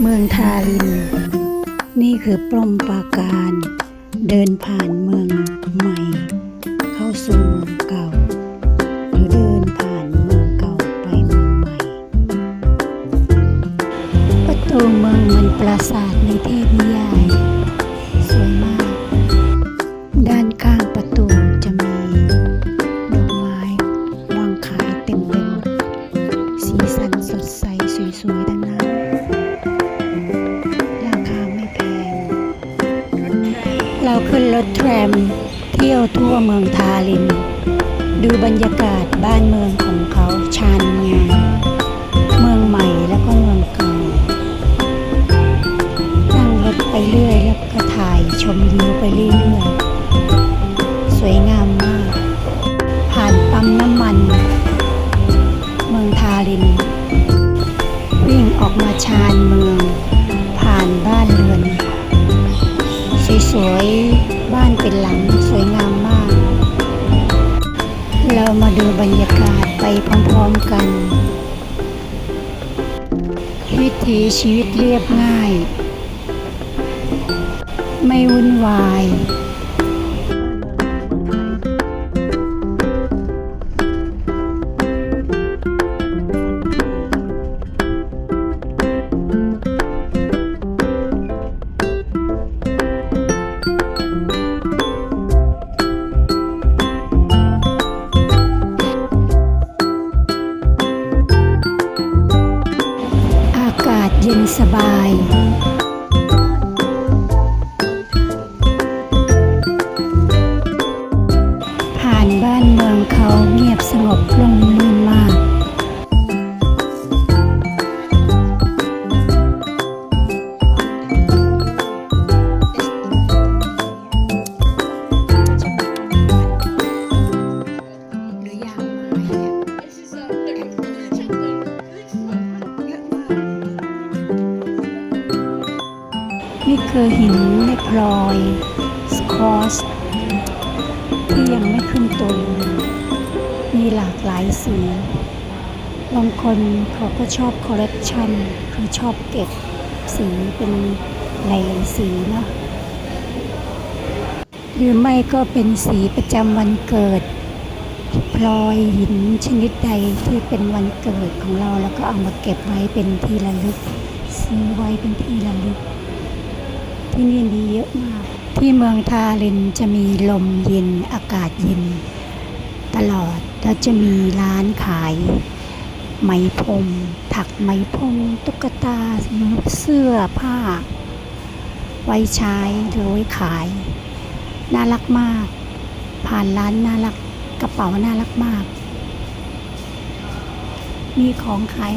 เมืองทาริน นี่คือปล้มปราการ เดินผ่านเมืองใหม่ เข้าสู่เมืองเก่า หรือเดินผ่านเมืองเก่าไปเมืองใหม่ ประตูเมืองมันปราสาทในเทพนิ ถแทรมเที่ยวทั่วเมืองทาริน ดูบรรยากาศบ้านเมืองของเขาชานเมืองเมืองใหม่แล้วก็เมืองเก่านั่งรถไปเรื่อยแล้วก็ถ่ายชมวิวไปเรื่อยๆ ดูบรรยากาศไปพร้อมๆกัน วิถีชีวิตเรียบง่าย ไม่วุ่นวาย เย็นสบาย นี่คือหินในพลอย สคอสที่ยังไม่ขึ้นตัวมีหลากหลายสีบางคนเขาก็ชอบคอลเลกชันคือชอบเก็บสีเป็นหลายๆสีเนาะหรือไม่ก็เป็นสีประจำวันเกิดพลอยหินชนิดใดที่เป็นวันเกิดของเราแล้วก็เอามาเก็บไว้เป็นที่ระลึก ซื้อไว้เป็นที่ระลึก ที่นี่มีเยอะมาก ที่เมืองทารินจะมีลมเย็นอากาศเย็น ตลอดแล้วจะมีร้านขาย ไหมพรมถักไหมพรมตุ๊กตาเสื้อผ้า ไว้ใช้หรือไว้ขาย น่ารักมาก ผ่านร้านน่ารักกระเป๋าน่ารักมาก มีของขาย